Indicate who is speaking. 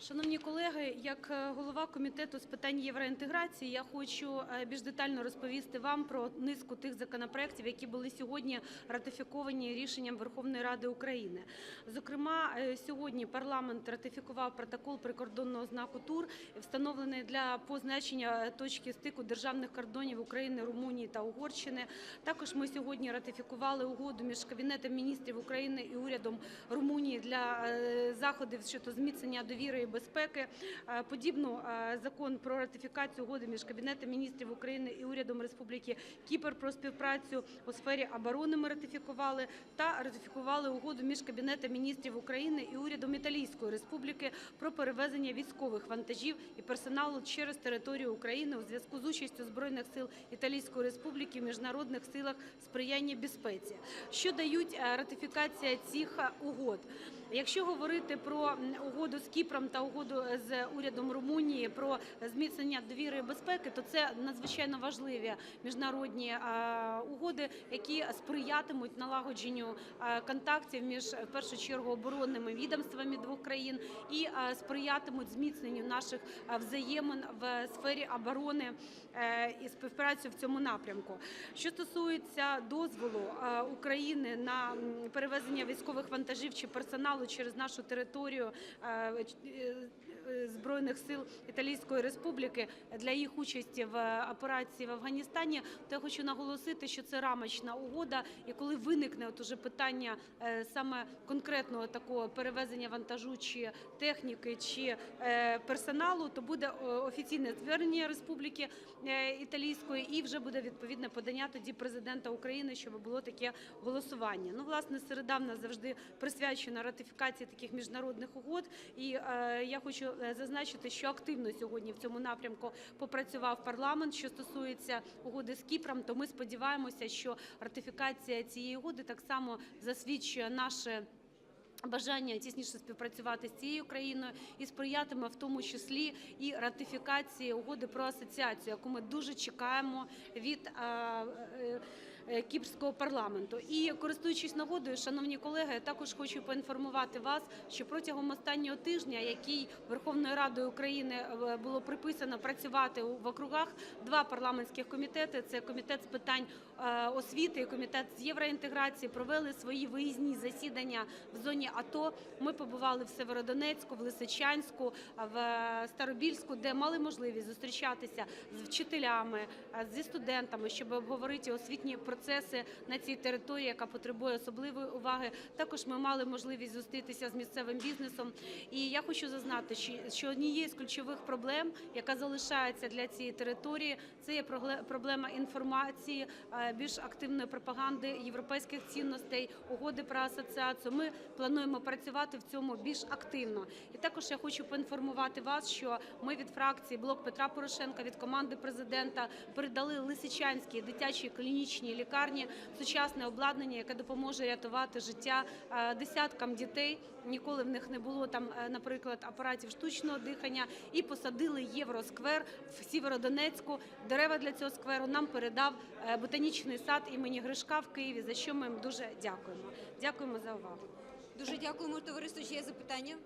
Speaker 1: Шановні колеги, як е, голова комітету з питань євроінтеграції, я хочу е, більш детально розповісти вам про низку тих законопроєктів, які були сьогодні ратифіковані рішенням Верховної Ради України. Зокрема, е, сьогодні парламент ратифікував протокол прикордонного знаку ТУР, встановлений для позначення точки стику державних кордонів України, Румунії та Угорщини. Також ми сьогодні ратифікували угоду між Кабінетом міністрів України і урядом Румунії для заходів щодо зміцнення довіри і безпеки. Е, Подібну е, закон про ратифікацію угоди між Кабінетом міністрів України і урядом Республіки Кіпр про співпрацю у сфері оборони ми ратифікували та ратифікували угоду між Кабінетом міністрів України і урядом Італійської Республіки про перевезення військових вантажів і персоналу через територію України у зв'язку з участю збройних сил Італійської Республіки в міжнародних силах сприяння безпеці. Що дають е, ратифікація цих угод? Якщо говорити про угоду з Кіпром та угоду з урядом Румунії про зміцнення довіри і безпеки, то це надзвичайно важливі міжнародні е, угоди, які сприятимуть налагодженню е, контактів між в першу чергу оборонними відомствами двох країн і е, сприятимуть зміцненню наших е, взаємин в сфері оборони е, і співпрацю в цьому напрямку. Що стосується дозволу е, України на перевезення військових вантажів чи персоналу через нашу територію е, е, збройних сил Італійської Республіки для їх участі в операції в Афганістані, то я хочу наголосити, що це рамочна угода, і коли виникне от уже питання е, саме конкретного такого перевезення вантажу чи техніки чи е, персоналу, то буде е, офіційне звернення Республіки е, Італійської і вже буде відповідне подання тоді президента України, щоб було таке голосування. Ну, власне, середа в нас завжди присвячена ратифікації таких міжнародних угод. І е, я хочу е, зазначити, що активно сьогодні в цьому напрямку попрацював парламент. Що стосується угоди з Кіпром, то ми сподіваємося, що ратифікація цієї угоди так само засвідчує наше. Бажання тісніше співпрацювати з цією країною і сприятиме в тому числі і ратифікації угоди про асоціацію, яку ми дуже чекаємо від е, е, е, кіпрського парламенту. І користуючись нагодою, шановні колеги, я також хочу поінформувати вас, що протягом останнього тижня, який Верховною Радою України е, було приписано працювати в округах, два парламентських комітети це комітет з питань е, освіти і комітет з євроінтеграції провели свої виїзні засідання в зоні АТО. Ми побували в Северодонецьку, в Лисичанську, в е, Старобільську, де мали можливість зустрічатися з вчителями, е, зі студентами, щоб обговорити освітні процеси на цій території, яка потребує особливої уваги. Також ми мали можливість зустрітися з місцевим бізнесом. І я хочу зазнати, що- однією з ключових проблем, яка залишається для цієї території, це є проблема інформації, е, більш активної пропаганди європейських цінностей, угоди про асоціацію. Ми плануємо працювати в цьому більш активно. І також я хочу поінформувати вас, що ми від фракції Блок Петра Порошенка від команди президента передали Лисичанській дитячій клінічній лікарні сучасне обладнання, яке допоможе рятувати життя е, десяткам дітей. Ніколи в них не було там, е, наприклад, апаратів штучного дихання. І посадили євросквер в Сєвєродонецьку. Дерева для цього скверу нам передав е, ботанічний сад імені Гришка в Києві. За що ми їм дуже дякуємо. Дякуємо за увагу.
Speaker 2: Дуже дякуємо, товариство. Ще є запитання?